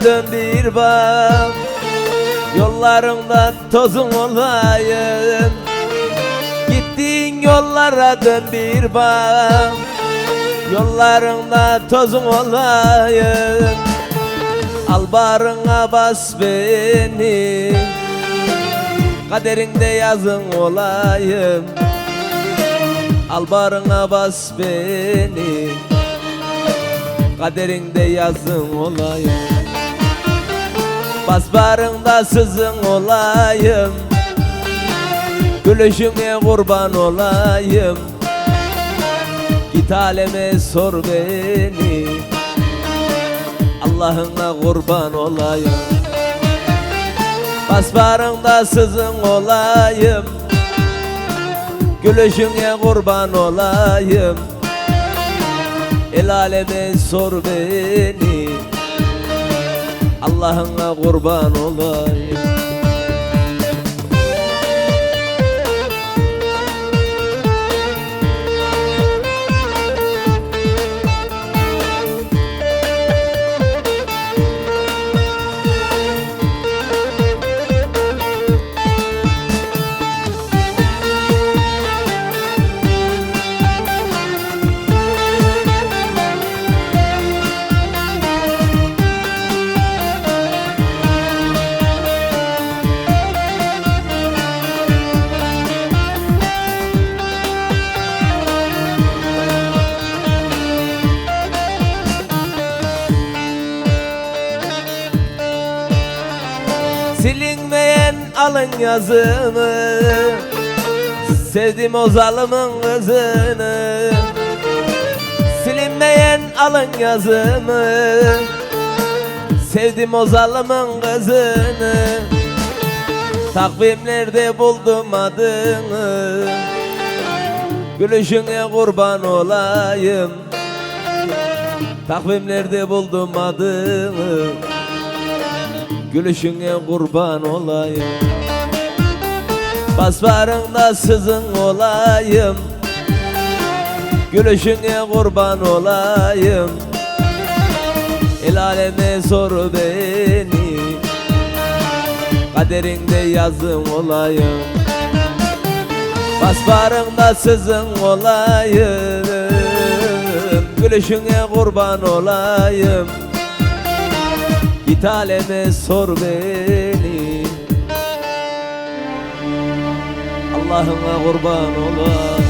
dön bir bak Yollarında tozun olayım. Gittiğin yollara dön bir bak Yollarında tozun olayım. Al bağrına bas beni Kaderinde yazın olayım. Al bağrına bas beni Kaderinde yazın olayım Bas bağrında sızın olayım. Gülüşüne kurban olayım. Git aleme sor beni. Allah'ına kurban olayım. Bas bağrında sızın olayım. Gülüşüne kurban olayım. El aleme sor beni Allah'ına kurban olayım alın yazımı Sevdim o zalımın kızını. Silinmeyen alın yazımı Sevdim o zalımın kızını. Takvimlerde buldum adını Gülüşüne kurban olayım. Takvimlerde buldum adını Gülüşüne kurban olayım. Bas bağrında sızın olayım. Gülüşüne kurban olayım. El aleme sor beni. Kaderinde yazın olayım. Bas bağrında sızın olayım. Gülüşüne kurban olayım Git aleme sor beni. Allah'ına kurban olayım